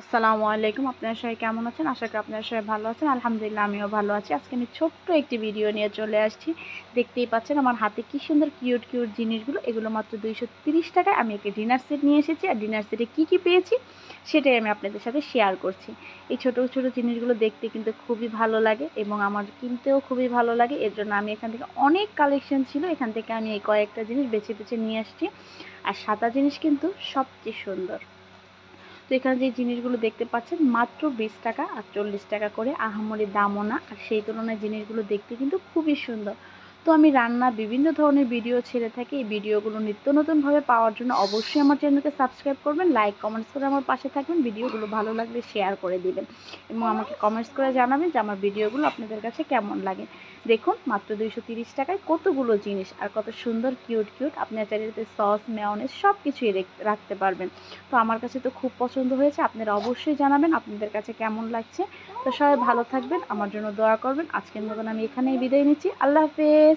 আসসালামু আলাইকুম। আপনারা সবাই কেমন আছেন? আশা করি আপনারা সবাই ভালো আছেন। আলহামদুলিল্লাহ, আমিও ভালো আছি। আজকে আমি ছোট্ট একটি ভিডিও নিয়ে চলে আসছি। দেখতেই পাচ্ছেন আমার হাতে কি সুন্দর কিউট কিউট জিনিসগুলো। এগুলো মাত্র দুইশো তিরিশ টাকায় আমি একটি ডিনার সেট নিয়ে এসেছি। আর ডিনার সেটে কী কী পেয়েছি সেটাই আমি আপনাদের সাথে শেয়ার করছি। এই ছোট ছোট জিনিসগুলো দেখতে কিন্তু খুবই ভালো লাগে এবং আমার কিনতেও খুবই ভালো লাগে। এর জন্য আমি এখান থেকে অনেক কালেকশন ছিল। এখান থেকে আমি এই কয়েকটা জিনিস বেছে বেছে নিয়ে আসছি। আর সাদা জিনিস কিন্তু সবচেয়ে সুন্দর। তো এখানে যে জিনিসগুলো দেখতে পাচ্ছেন, মাত্র বিশ টাকা আর চল্লিশ টাকা করে আহামরি দামও না। আর সেই তুলনায় জিনিসগুলো দেখতে কিন্তু খুবই সুন্দর। তো আমি রান্না বিভিন্ন ধরনের ভিডিও ছেড়ে থাকি। এই ভিডিওগুলো নিত্য নতুনভাবে পাওয়ার জন্য অবশ্যই আমার চ্যানেলকে সাবস্ক্রাইব করবেন লাইক কমেন্টস করে আমার পাশে থাকবেন ভিডিওগুলো ভালো লাগলে শেয়ার করে দিবেন এবং আমাকে কমেন্টস করে জানাবেন যে আমার ভিডিওগুলো আপনাদের কাছে কেমন লাগে। দেখুন, মাত্র দুইশো তিরিশ টাকায় কতগুলো জিনিস আর কত সুন্দর কিউট কিউট আপনার চারিদিকে সস মেয়নেজ সব কিছুই রাখতে পারবেন। তো আমার কাছে তো খুব পছন্দ হয়েছে, আপনারা অবশ্যই জানাবেন আপনাদের কাছে কেমন লাগছে। তো সবাই ভালো থাকবেন, আমার জন্য দোয়া করবেন। আজকের মতন আমি এখানেই বিদায় নিচ্ছি। আল্লাহ হাফেজ!